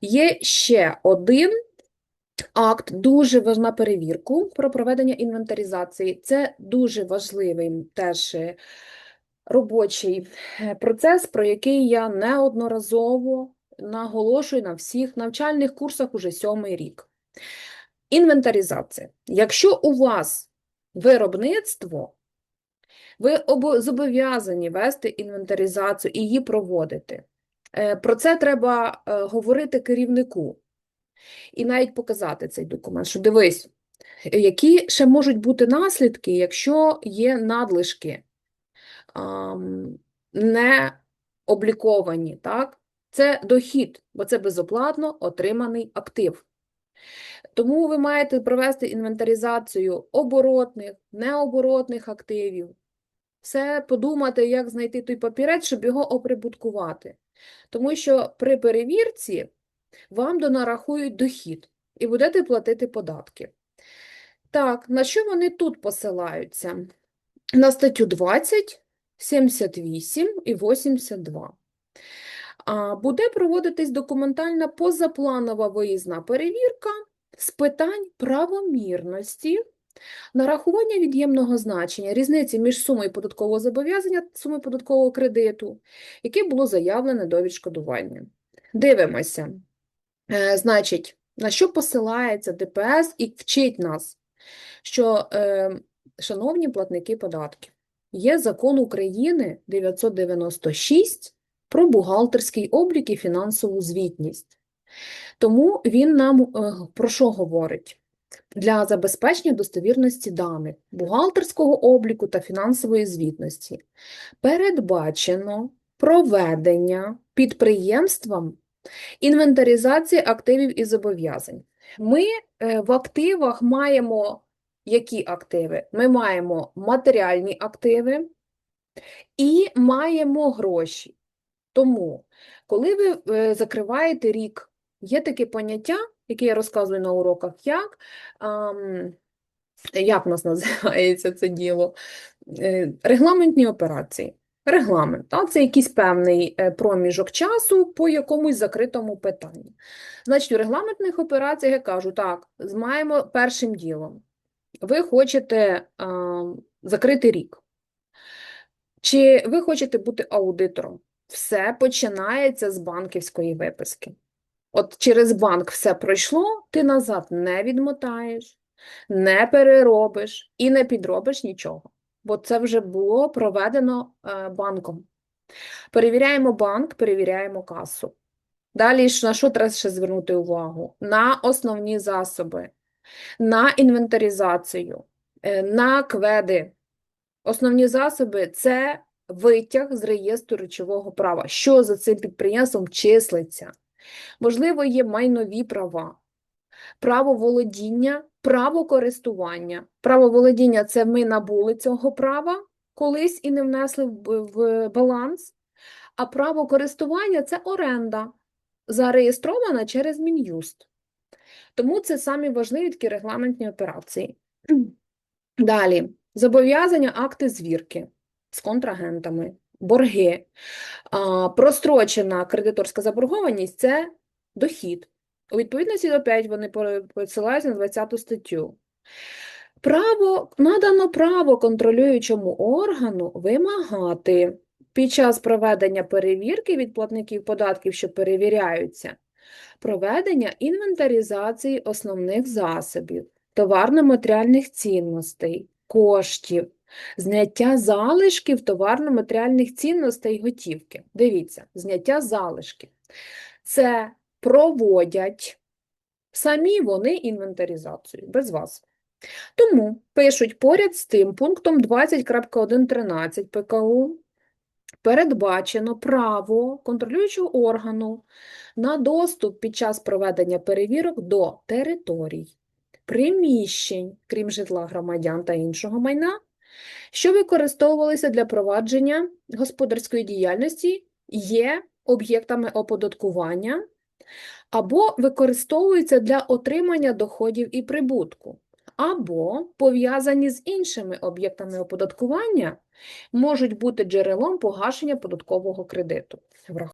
Є ще один акт, дуже важна перевірку про проведення інвентаризації. Це дуже важливий теж е, робочий е, процес, про який я неодноразово наголошую на всіх навчальних курсах уже сьомий рік. Інвентаризація. Якщо у вас виробництво, ви зобов'язані вести інвентаризацію і її проводити. Е, Про це треба е, говорити керівнику і навіть показати цей документ, що дивись, які ще можуть бути наслідки, якщо є надлишки не обліковані, так? Це дохід, бо це безоплатно отриманий актив. Тому ви маєте провести інвентаризацію оборотних, необоротних активів. Все подумати, як знайти той папірець, щоб його оприбуткувати. Тому що при перевірці вам донарахують дохід і будете платити податки. Так, на що вони тут посилаються? На статтю 20, 78 і 82. А, Буде проводитись документальна позапланова виїзна перевірка з питань правомірності, нарахування від'ємного значення, різниці між сумою податкового зобов'язання та сумою податкового кредиту, яке було заявлене до відшкодування. Дивимося. Е, Значить, на що посилається ДПС і вчить нас, що, е, шановні платники податків, є закон України 996 про бухгалтерський облік і фінансову звітність. Тому він нам е, про що говорить? Для забезпечення достовірності даних бухгалтерського обліку та фінансової звітності передбачено проведення підприємствам інвентаризації активів і зобов'язань. Ми е, в активах маємо які активи? Ми маємо матеріальні активи і маємо гроші. Тому, коли ви е, закриваєте рік, є таке поняття, яке я розказую на уроках, як, як у нас називається це діло? Е, Регламентні операції. Регламент, так, це якийсь певний е, проміжок часу по якомусь закритому питанню. Значить, у регламентних операціях я кажу, так, маємо першим ділом. Ви хочете а, закрити рік. Чи ви хочете бути аудитором? Все починається з банківської виписки. От через банк все пройшло, ти назад не відмотаєш, не переробиш і не підробиш нічого, бо це вже було проведено е, банком. Перевіряємо банк, перевіряємо касу. Далі на що треба ще звернути увагу? На основні засоби, на інвентаризацію, е, на кведи. Основні засоби – це витяг з реєстру речового права. Що за цим підприємством числиться? Можливо, є майнові права, право володіння, право користування. Право володіння – це ми набули цього права колись і не внесли в баланс, а право користування – це оренда, зареєстрована через Мін'юст. Тому це самі важливі такі регламентні операції. Далі. Зобов'язання акти звірки з контрагентами, борги. Прострочена кредиторська заборгованість – це дохід. У відповідності до 5 вони посилаються на 20 статтю. Право, надано право контролюючому органу вимагати під час проведення перевірки від платників податків, що перевіряються, проведення інвентаризації основних засобів, товарно-матеріальних цінностей, коштів, зняття залишків товарно-матеріальних цінностей готівки. Дивіться, зняття залишків. Це проводять самі вони інвентаризацію, без вас. Тому пишуть поряд з тим пунктом 20.1.13 ПКУ передбачено право контролюючого органу на доступ під час проведення перевірок до територій, приміщень, крім житла громадян та іншого майна, що використовувалися для провадження господарської діяльності, є об'єктами оподаткування або використовуються для отримання доходів і прибутку, або пов'язані з іншими об'єктами оподаткування, можуть бути джерелом погашення податкового кредиту.